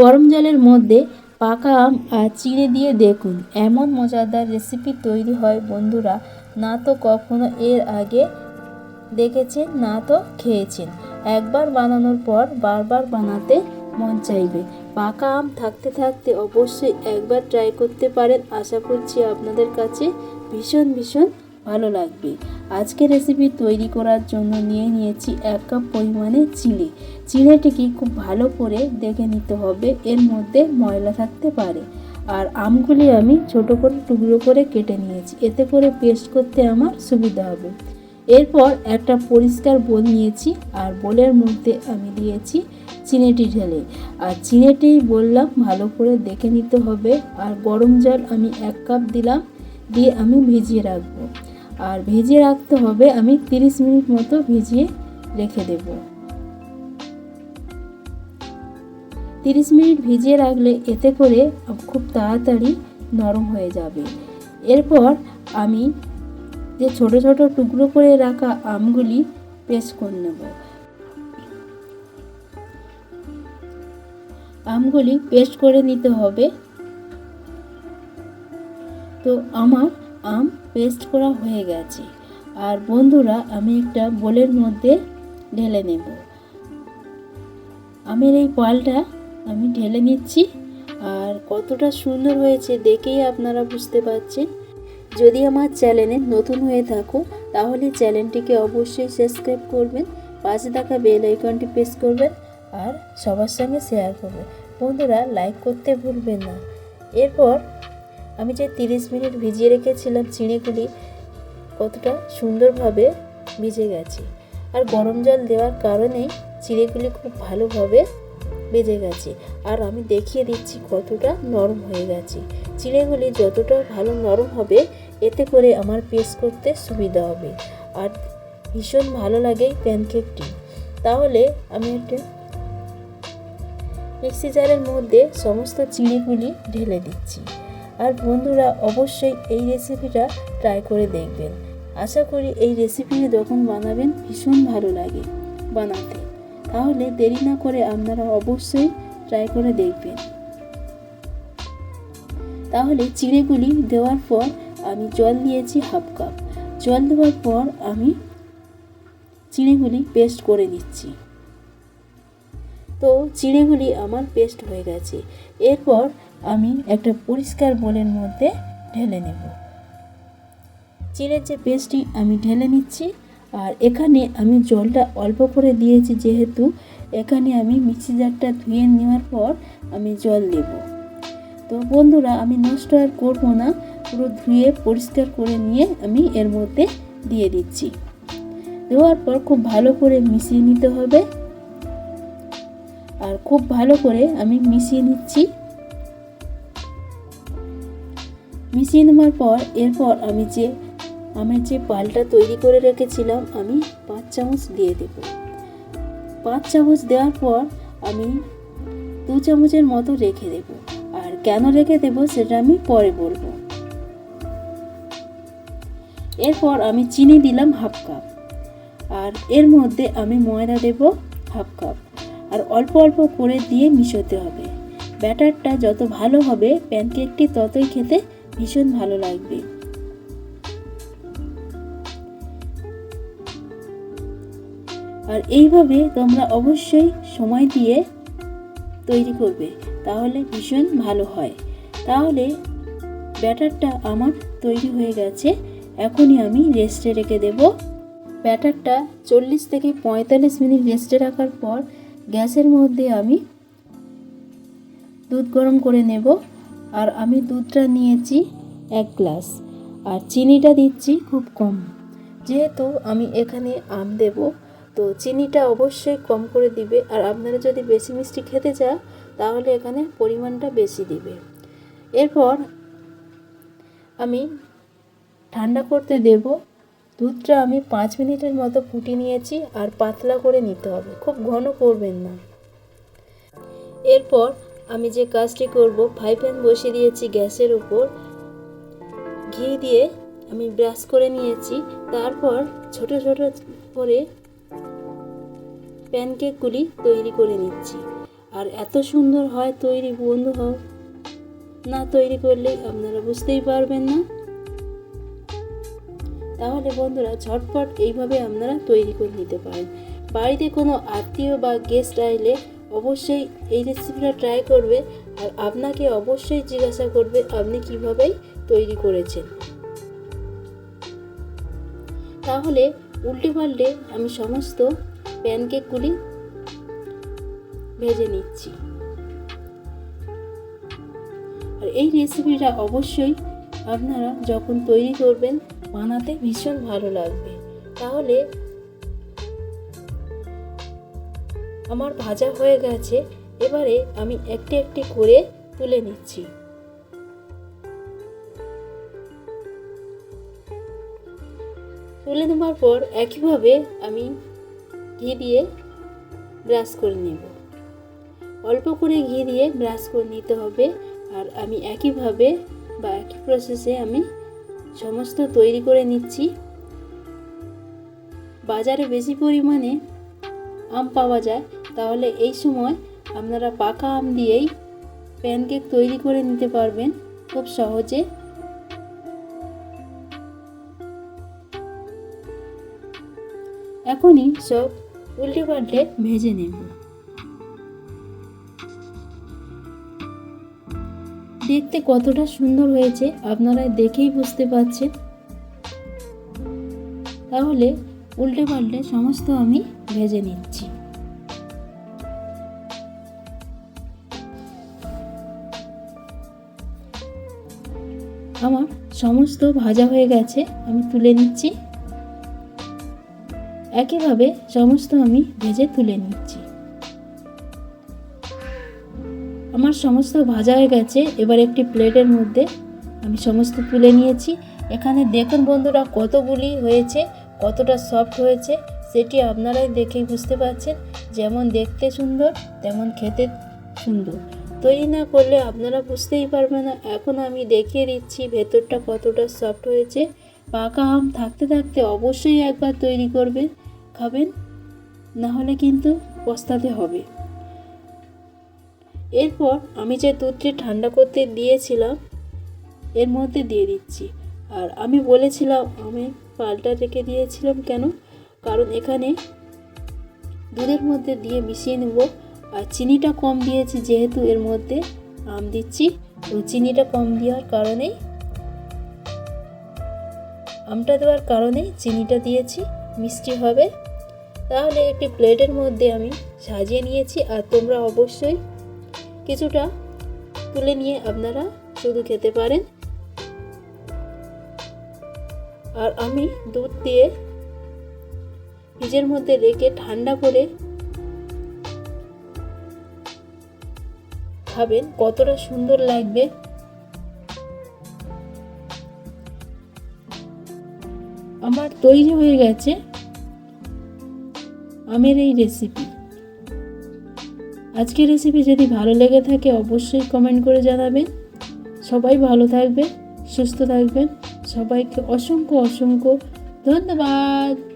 গরম জলের মধ্যে পাকা আম আর চিড়ে দিয়ে দেখুন। এমন মজাদার রেসিপি তৈরি হয় বন্ধুরা। না তো কখনো এর আগে দেখেছেন, না তো খেয়েছেন। একবার বানানোর পর বারবার বানাতে মন চাইবে। পাকা আম থাকতে থাকতে অবশ্যই একবার ট্রাই করতে পারেন। আশা করছি আপনাদের কাছে ভীষণ ভীষণ ভালো লাগবে। আজকে রেসিপি তৈরি করার জন্য নিয়ে নিয়েছি এক কাপ পরিমাণে চিনি। চিনিটিকে খুব ভালো করে দেখে নিতে হবে, এর মধ্যে ময়লা থাকতে পারে। আর আমগুলি আমি ছোট করে টুকরো করে কেটে নিয়েছি, এতে করে পেস্ট করতে আমার সুবিধা হবে। এরপর একটা পরিষ্কার বোল নিয়েছি, আর বোলের মধ্যে আমি দিয়েছি চিনেটি ঢেলে। আর চিনেটি বললাম ভালো করে দেখে নিতে হবে, আর গরম জল আমি এক কাপ দিলাম, দিয়ে আমি ভিজিয়ে রাখব। আর ভিজিয়ে রাখতে হবে, আমি 30 মিনিট মতো ভিজিয়ে রেখে দেব। 30 মিনিট ভিজিয়ে রাখলে এতে করে খুব তাড়াতাড়ি নরম হয়ে যাবে। এরপর আমি যে ছোট ছোট টুকরো করে রাখা আমগুলি পেস্ট করে নেব। আমগুলি পেস্ট করে নিতে হবে। তো আমার আম পেস্ট করা হয়ে গেছে। আর বন্ধুরা, আমি একটা বোলের মধ্যে ঢেলে নেব। আমের এই পালটা আমি ঢেলে নিচ্ছি। আর কতটা সুন্দর হয়েছে দেখেই আপনারা বুঝতে পারছেন। যদি আমার চ্যানেলে নতুন হয়ে থাকো, তাহলে চ্যানেলটিকে অবশ্যই সাবস্ক্রাইব করবেন, পাশে থাকা বেল আইকনটি প্রেস করবেন, আর সবার সঙ্গে শেয়ার করবেন। বন্ধুরা, লাইক করতে ভুলবেন না। এরপর আমি যে তিরিশ মিনিট ভিজিয়ে রেখেছিলাম চিড়েগুলি কতটা সুন্দরভাবে ভিজে গেছে। আর গরম জল দেওয়ার কারণেই চিড়েগুলি খুব ভালোভাবে বেজে গেছে। আর আমি দেখিয়ে দিচ্ছি কতটা নরম হয়ে গেছে। চিড়েগুলি যতটা ভালো নরম হবে, এতে করে আমার পেস্ট করতে সুবিধা হবে। আর ভীষণ ভালো লাগে প্যানকেকটি। তাহলে আমি একটা মিক্সি জারের মধ্যে সমস্ত চিড়েগুলি ঢেলে দিচ্ছি। আর বন্ধুরা অবশ্যই এই রেসিপিটা ট্রাই করে দেখবেন। আশা করি এই রেসিপিটি যখন বানাবেন ভীষণ ভালো লাগে বানাতে। তাহলে দেরি না করে আপনারা অবশ্যই ট্রাই করে দেখবেন। তাহলে চিড়েগুলি দেওয়ার পর আমি জল দিয়েছি হাফ কাপ জল দেওয়ার পর আমি চিড়েগুলি পেস্ট করে নিচ্ছি। তো চিড়েগুলি আমার পেস্ট হয়ে গেছে। এরপর আমি একটা পরিষ্কার বোলের মধ্যে ঢেলে নেব। চিড়ের যে পেস্টটি আমি ঢেলে নিচ্ছি। আর এখানে আমি জলটা অল্প করে দিয়েছি যেহেতু। এখানে আমি মিক্সি জারটা ধুয়ে নেওয়ার পর আমি জল দেব। তো বন্ধুরা, আমি নষ্ট আর করব না। পুরো ধুয়ে পরিষ্কার করে নিয়ে আমি এর মধ্যে দিয়ে দিচ্ছি। দেওয়ার পর খুব ভালো করে মিশিয়ে নিতে হবে। আর খুব ভালো করে আমি মিশিয়ে নিচ্ছি। মিশিয়ে নেওয়ার পর, এরপর আমি যে আমের যে পালটা তৈরি করে রেখেছিলাম, আমি পাঁচ চামচ দিয়ে দেব। পাঁচ চামচ দেওয়ার পর আমি দু চামচের মতো রেখে দেব। আর কেন রেখে দেব সেটা আমি পরে বলব। এরপর আমি চিনি দিলাম হাফ কাপ। আর এর মধ্যে আমি ময়দা দেব হাফ কাপ। আর অল্প অল্প করে দিয়ে মিশোতে হবে। ব্যাটারটা যত ভালো হবে, প্যানকেকটি ততই খেতে ভীষণ ভালো লাগবে। আর এইভাবে তোমরা অবশ্যই সময় দিয়ে তৈরি করবে, তাহলে ভীষণ ভালো হয়। তাহলে ব্যাটারটা আমার তৈরি হয়ে গেছে, এখনই আমি রেস্টে রেখে দেব। ব্যাটারটা চল্লিশ থেকে পঁয়তাল্লিশ মিনিট রেস্টে রাখার পর গ্যাসের মধ্যে আমি দুধ গরম করে নেব। আর আমি দুধটা নিয়েছি এক গ্লাস। আর চিনিটা দিচ্ছি খুব কম। যেহেতু আমি এখানে আম দেব, তো চিনিটা অবশ্যই কম করে দিবে। আর আপনারা যদি বেশি মিষ্টি খেতে চান, তাহলে এখানে পরিমাণটা বেশি দিবে। এরপর আমি ঠান্ডা করতে দেব। দুধটা আমি পাঁচ মিনিটের মতো ফুটিয়ে নিয়েছি আর পাতলা করে নিতে হবে, খুব ঘন করবেন না। এরপর আমি যে কাজটি করব, ফ্রাই প্যান বসিয়ে দিয়েছি গ্যাসের উপর ঘি দিয়ে আমি ব্রাশ করে নিয়েছি, তারপর ছোট ছোট করে প্যানকেকগুলি তৈরি করে নিচ্ছি। আর এত সুন্দর হয় তৈরি, বন্ধু হও। না তৈরি করলে আপনারা বুঝতেই পারবেন না। তাহলে বন্ধুরা ঝটপট এইভাবে আপনারা তৈরি করে নিতে পারেন। বাড়িতে কোনো আত্মীয় বা গেস্ট আইলে অবশ্যই এই রেসিপিটা ট্রাই করবে আর আপনাকে অবশ্যই জিজ্ঞাসা করবে আপনি কিভাবেই তৈরি করেছেন। তাহলে উল্টে পাল্টে আমি সমস্ত প্যানকেকগুলি ভেজে নিচ্ছি। আর এই রেসিপিটা অবশ্যই আপনারা যখন তৈরি করবেন বানাতে ভীষণ ভালো লাগবে। তাহলে আমার ভাজা হয়ে গেছে, এবারে আমি একটি একটি করে তুলে নিচ্ছি। তুলে নেওয়ার পর একইভাবে আমি ঘি দিয়ে ব্রাশ করে নেব। অল্প করে ঘি দিয়ে ব্রাশ করে নিতে হবে, আর আমি একইভাবে বা একই প্রসেসে আমি সমস্ত তৈরি করে নিচ্ছি। বাজারে বেশি পরিমাণে আম পাওয়া যায়। তাহলে এই সময় আপনারা পাকা আম দিয়েই প্যানকেক তৈরি করে নিতে পারবেন খুব সহজে। এখনই সব উল্টে পাল্টে ভেজে নেব। দেখতে কতটা সুন্দর হয়েছে আপনারা দেখেই বুঝতে পারছেন। তাহলে উল্টে পাল্টে সমস্ত আমি ভেজে নিচ্ছি। আমার সমস্ত ভাজা হয়ে গেছে, আমি তুলে নিচ্ছি। একইভাবে সমস্ত আমি ভেজে তুলে নিচ্ছি। আমার সমস্ত ভাজা হয়ে গেছে। এবার একটি প্লেটের মধ্যে আমি সমস্ত তুলে নিয়েছি। এখানে দেখুন বন্ধুরা কতগুলি হয়েছে, কতটা সফট হয়েছে, সেটি আপনারাই দেখেই বুঝতে পারছেন। যেমন দেখতে সুন্দর, তেমন খেতে সুন্দর। তৈরি না করলে আপনারা বুঝতেই পারবেন না। এখন আমি দেখিয়ে দিচ্ছি ভেতরটা কতটা সফট হয়েছে। পাকা আম থাকতে থাকতে অবশ্যই একবার তৈরি করবেন, খাবেন, না হলে কিন্তু পস্তাতে হবে। এরপর আমি যে দুধটি ঠান্ডা করতে দিয়েছিলাম, এর মধ্যে দিয়ে দিচ্ছি। আর আমি বলেছিলাম, আমি পাল্টা রেখে দিয়েছিলাম কেন? কারণ এখানে দুধের মধ্যে দিয়ে মিশিয়ে নেব। আর চিনিটা কম দিয়েছি, যেহেতু এর মধ্যে আম দিচ্ছি, তো চিনিটা কম দেওয়ার কারণেই, আমটা দেওয়ার কারণেই চিনিটা দিয়েছি, মিষ্টি হবে। তাহলে একটি প্লেটের মধ্যে আমি সাজিয়ে নিয়েছি। আর তোমরা অবশ্যই কিছুটা তুলে নিয়ে আপনারা শুধু খেতে পারেন। আর আমি দুধ দিয়ে ফ্রিজের মধ্যে রেখে ঠান্ডা করে খাবেন, কতটা সুন্দর লাগবে। আমার তৈরি হয়ে গেছে আমের এই রেসিপি আজকের রেসিপি যদি ভালো লেগে থাকে, অবশ্যই কমেন্ট করে জানাবেন। সবাই ভালো থাকবে সুস্থ থাকবেন। সবাইকে অসংখ্য অসংখ্য ধন্যবাদ।